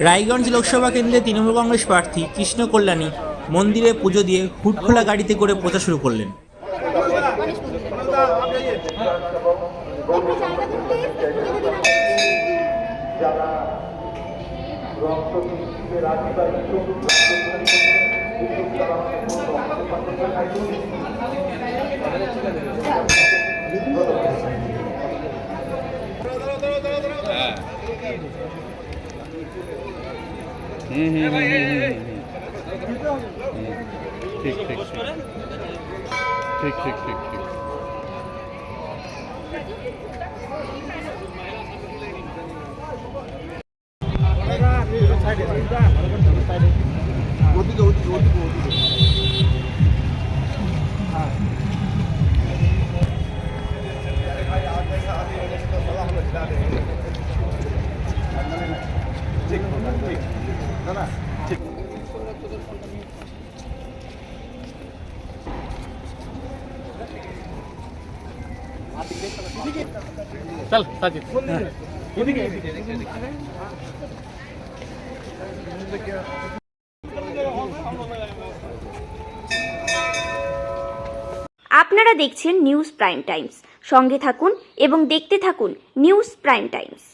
রায়গঞ্জ লোকসভা কেন্দ্রে তৃণমূল কংগ্রেস প্রার্থী কৃষ্ণ কল্যাণী মন্দিরে পুজো দিয়ে হুটখোলা গাড়িতে করে প্রচার শুরু করলেন। হুম হুম হুম হুম হুম হুম। ঠিক ঠিক ঠিক ঠিক ঠিক ঠিক চল সাজিদ আপনারা দেখছেন নিউজ প্রাইম টাইমস। সঙ্গে থাকুন এবং দেখতে থাকুন নিউজ প্রাইম টাইমস।